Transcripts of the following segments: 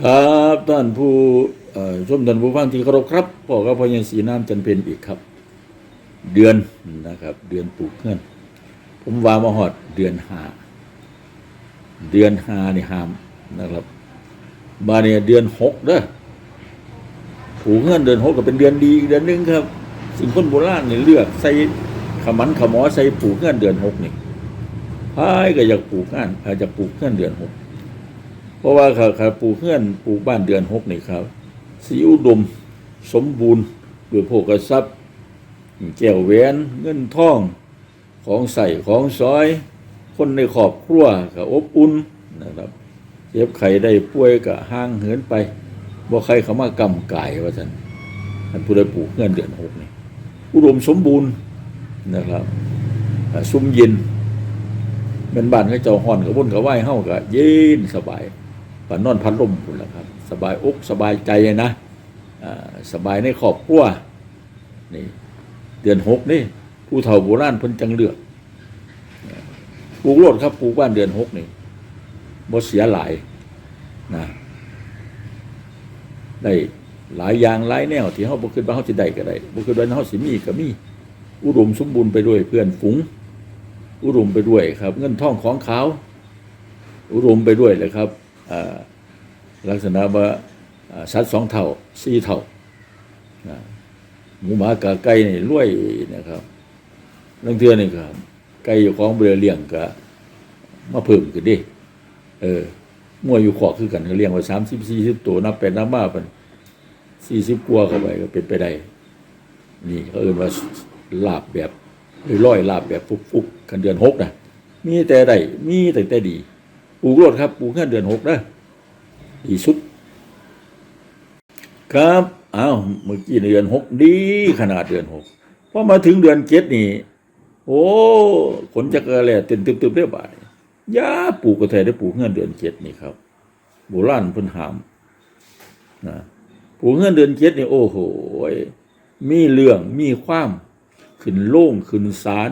ครับท่านผู้ชมท่านผู้ฟังที่เคารพครับพ่อกับพ่อยังสีน้ำจันเพนอีกครับ เดือนนะครับ เดือนปลูกเงื่อนผมว่ามาหอดเดือนหาเดือนหานี่หามนะครับมาเนี่ยเดือนหกเด้อปลูกเงื่อนเดือนหกก็เป็นเดือนดีอีกเดือนหนึ่งครับสิ่งคนโบราณเนี่ยเลือกใส่ขมันขมอใส่ปลูกเงื่อนเดือนหกนี่พายก็อยากปลูกงานอาจจะปลูกเงื่อนเดือนหก เพราะว่าเขาเขาปลูกเพื่อนปลูกบ้านเดือนหกนี่ครับสีอุดมสมบูรณ์ด้วยโภคทรัพย์แก้วแหวนเงินทองของใส่ของซอย คนในครอบครัวก็อบอุ่นนะครับเจ็บไข้ได้ป่วยก็ห่างเหินไปบ่ใครเขามากำกายว่าท่านท่านผู้ใดปลูกเงินเดือนหกนี่อุดมสมบูรณ์นะครับซุ้มเย็นเป็นบ้านเขาเจ้าห่อนกับวนกับไหวเฮ้าก็เย็นสบาย ปนอนพัดลมพุ่นละครับ สบายอกสบายใจนะสบายในครอบครัวนี่เดือนหกนี่ผู้เฒ่าโบราณพิ่นจังเลือกปลูกโลดครับปลูกบ้านเดือนหกนี่บ่เสียหลายนะได้หลายอย่างหลายแนว ที่เฮาบ่คิดว่าเฮาสิได้ก็ได้บ่คิดว่าเฮาสิมีก็มี อุดมสมบูรณ์ไปด้วยเพื่อนฝูง อุดมไปด้วยครับ เงินทองของเขาอุดมไปด้วยเลยครับ ลักษณะว่าสัตว์สองเท่าสี่เท่าหมูหมากาไก่นี่รวยนะครับลังเทือนี่ครับไก่อยู่ของเบือเลี้ยงก็มาเพิ่มขึ้นดิเออมั่วอยู่ขอกคือกันก็เลี้ยงไว้สามสิบสี่สิบตัวนับเป็นนับมาเป็นสี่สิบกว่าเข้าไปก็เป็นไปได้ นี่เขาเอ่นว่าลาบแบบร้อยลาบแบบฟุกๆกันเดือนหกนะมีแต่ได้มีแต่แต่ดี ปลูกโลดครับปลูกแค่เดือนหกนะดีสุด ครับอ้าวเมื่อกี้เดือนหกดีขนาดเดือนหกพอมาถึงเดือนเจ็ดนี่ โอ้ขนจักระแลเต็มตึบๆเรียบร้อยยาปลูกกระแทได้ปลูกเงื่อนเดือนเจ็ดนี่ครับโบราณพิ่นหามนะปลูกเงื่อนเดือนเจ็ดนี่โอ้โหมีเรื่องมีความ ขึ้นโล่งขึ้นศาล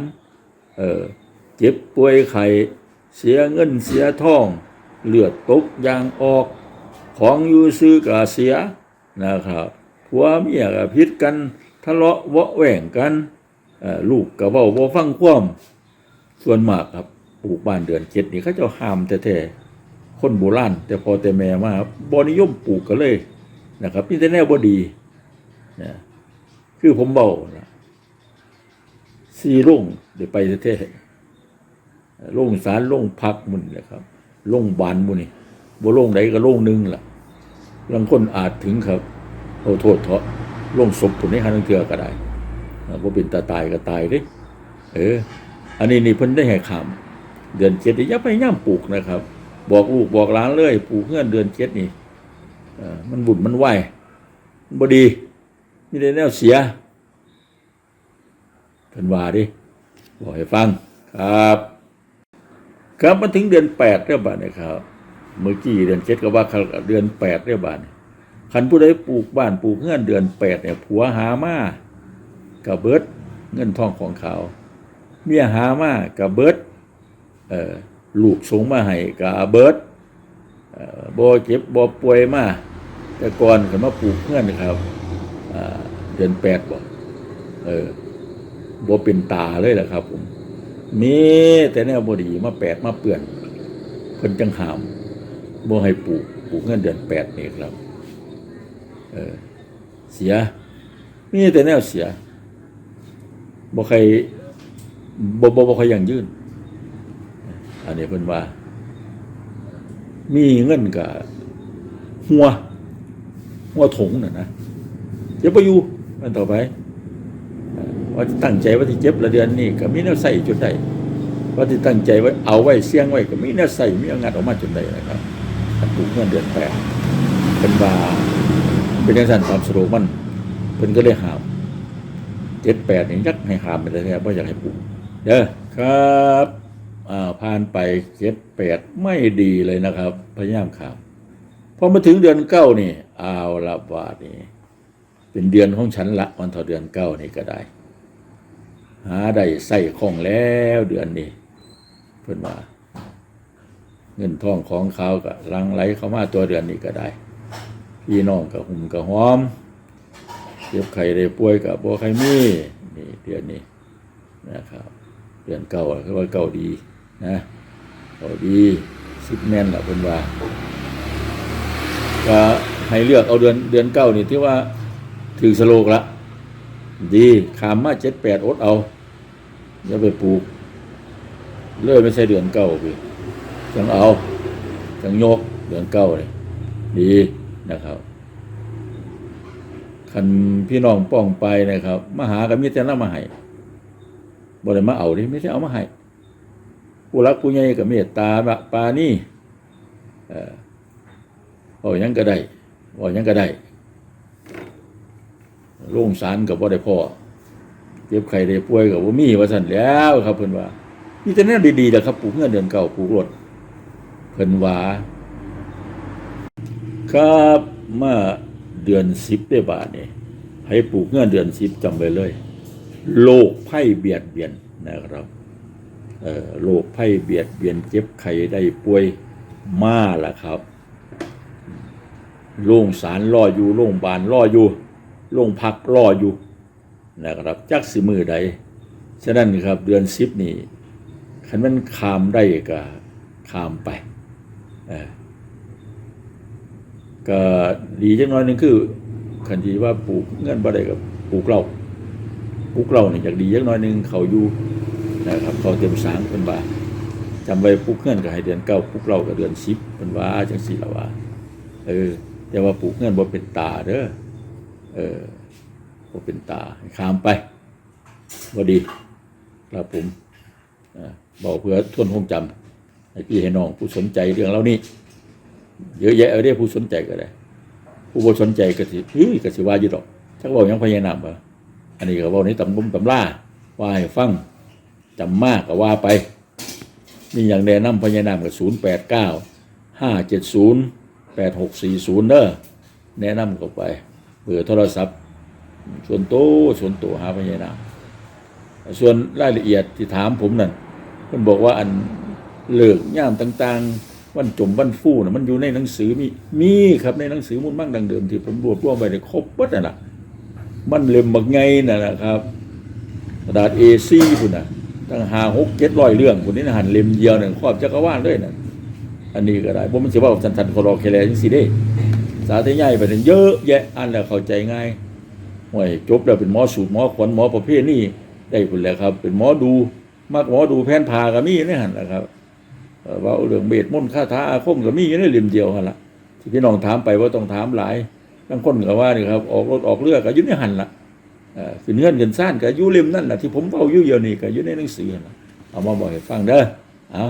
เออเจ็บป่วยไข้ เสียเงินเสียทอง เลือดตกยางออก ของอยู่ซื้อกาเสียนะครับผัวเมียกับพิษกันทะเลาะวะแหว่งกันลูกกับเว้าบ่ฟังความส่วนมากครับปลูกบ้านเดือนเจ็ดนี่เขาเจ้าห้ามแท้ๆคนโบราณแต่พอแต่แม่มาบ่นิยมปลูกกันเลยนะครับนี่แต่แนวบ่ดีนะคือผมเบานะสีรุ่งเดี๋ยวไปแท้ๆ โล่งสารโล่งพักมุนแหละครับโล่งบานมุนี่บ่โล่งใดก็โล่งหนึงล่ะบางคนอาจถึงครับโอ้โทษเถาะโล่งศพผุนให้หันเถือก็ได้บ่เป็นตาตายก็ตายเด้เออ อันนี้นี่เพิ่นได้ให้ขามเดือนเจ็ดอย่าไปย่ำปลูกนะครับ บอกลูกบอกหลานเลยปลูกเงื่อนเดือนเจ็ดนี่มันบุญมันไหวมันบดีมีแต่แนวเสียเพิ่นว่าดิบอกให้ฟังครับ ครับมาถึงเดือนแปดเรียบร้อยนะครับเมื่อกี้เดือนเจ็ดก็ว่าเขาเดือนแปดเรียบร้อยคันผู้ใดปลูกบ้านปลูกเงื่อนเดือนแปดเนี่ยผัวหามากับเบิดเงินทองของเขา เมียหามากับเบิดเอ่อลูกสูงมาให้กับเบิดเอ่อบ่เจ็บบ่ป่วยมาแต่ก่อนเขามาปลูกเงื่อนนะครับเดือนแปดบ่เออบ่เป็นตาเลยแหละครับผม มีแต่แนวบดีมาแปดมาเปื่อนเพิ่นจังหามบ่ให้ปลูกปลูกเงินเดือนแปดนี่ครับเออเสีย มีแต่แนวเสียบ่ใครบ่บ่บ่ใครยังยืนอันนี้เพิ่นว่า มีเงินกับหัวหัวถงน่ะนะอย่าไปอยู่มันต่อไป ว่าที่ตั้งใจว่าที่เจ็บละเดือนนี่ก็มีแนวใส่จนได้ว่าที่ตั้งใจไว้เอาไว้เสี่ยงไว้ก็มีแนวใส่มีเอางานออกมาจนได้นะครับถ้าปลูกเงินเดือนแปดเป็นว่าเป็นอย่างสั้นความสะดวกมันเพิ่นก็เลยหามเจ็ดแปดนี่ยักให้หามไปเลยนะเพราะอยากให้ปลูกเด้อครับอ่าผ่านไปเจ็ดแปดไม่ดีเลยนะครับพยายามขามพอมาถึงเดือนเก้านี่เอาละบาทนี่เป็นเดือนของฉันละวันต่อเดือนเก้านี่ก็ได้ หาได้ใส่ของแล้วเดือนนี้เพื่อนว่า เงินทองของเขาก็ลังไหลเข้ามาตัวเดือนนี้ก็ได้ พี่น้องกับหุ่มกับหอมเจ็บไข้ได้ป่วยกับบ่ใครมีนี่เดือนนี้นะครับ เดือนเก่าคือว่าเก่าดีนะเก่าดีสิบแม่นละเพิ่นว่าก็ให้เลือกเอาเดือนเดือนเก้านี่ที่ว่าถือสโลกละ ดีขามมาเจ็ดแปดอดเอาอย่าไปปลูก เลยไม่ใช่เดือนเก้าพี่จังเอาจังโยกเดือนเก้าเลยดีนะครับคันพี่น้องป้องไปนะครับมาหากับมิตรนำมาให้บ่ได้มาเอาดิไม่ใช่เอามาให้ผู้รักผู้ใหญ่กับเมตตาบะปานี่เออเอายังก็ได้เอายังก็ได้ โรงสารกับบ่ได้พ่อเจ็บไข้ได้ป่วยกับบ่ามีว่าซั่นแล้วครับเพิ่นว่ามีแต่แนดีๆแหละครับปลูกเงินเดือนเก่าปลูกรถเพิ่นว่าครับเมื่อเดือนสิบได้บาทนี่ยให้ปลูกเงื่อนเดือนสิบจำไว้เลยโรคไข้เบียดเบียนนะครับเอ่อโรคไข้เบียดเบียนเจ็บไข้ได้ป่วยมาล่ะครับ โรงสารรออยู่โรงพยาบาลรออยู่ โรงพักรออยู่นะครับจักสิมือใดฉะนั้นครับเดือนสิบนี่คันมันขามได้ก็ขามไปก็ดีจังน้อยนึงคือคันที่ว่าปลูกเงินบ่ได้กับปลูกเหล้าปลูกเหล้านี่อยากดีจังน้อยนึงเขาอยู่นะครับเขาเต็มสางเป็นว่าจำไว้ปลูกเงินก็ให้เดือนเก้าปลูกเหล้าก็เดือนสิบเป็นว่าจังสี่ละว่าเออแต่ว่าปลูกเงินบ่เป็นตาเด้อ เออบ่เป็นตาข้ามไปบ่ดีครับผมอ่าบอกเพื่อทวนคงจำให้พี่ให้น้องผู้สนใจเรื่องเหล่านี้ เยอะแยะเอาได้ผู้สนใจก็ได้ ผู้บ่สนใจก็สิเฮ้ยก็สิว่าอยู่ดอกจักเว้าหยังพยายามบ่อันนี้ก็เว้าในตำบุมตำล่าว่าให้ฟังจำมากก็ว่าไปมีอย่างแนะนำพยายามก็089 570 8640เด้อแนะนำเข้าไป อร์โทรศัพท์ ส่วนโตวส่วนตัวหาพยายามส่วนรายละเอียดที่ถามผมนั่นเพิ่นบอกว่าอันเลิกย่ามต่างๆ วันจมวันฟู่น่ะมันอยู่ในหนังสือมีมีครับในหนังสือมุ่นมั่งดังเดิมที่ผมรวบรวมไว้ในครบเบิดนั่นน่ะมันเล่มบักไงนั่นนะครับกระดาษ A4 พุ่นน่ะตั้งหาหกเจ็ดร้อยเรื่องพุ่นนี้หันเล่มเดียวนั่นครอบจักรวาลเลยนั่นอันนี้ก็ได้บ่มันเสิว่าสันๆคอรอแคลจังซี่เด้าธยายไปนั่นเยอะแยะอ่านแล้วเข้าใจง่ายห่วยจบแล้วเป็นหมอสูตรหมอขวัญหมอประเภทนี้ได้พุ่นแล้วครับ เป็นหมอดูมักหมอดูแผนพาก็มีนี่หันนะครับเอ่อว่าเรื่องเบสมนต์คาถาอาคมก็มีอยู่ในเล่มเดียวหันละที่พี่น้องถามไปว่าต้องถามหลายบางคนก็ว่านี่ครับออกรถออกเรือก็อยู่ในหันละเอ่อคือเงื่อนเงินซ่านก็อยู่เล่มนั่นแหละที่ผมเอาอยู่เดียวนี่ก็อยู่ในหนังสือนะเอามาบอกให้ฟังเด้อเอา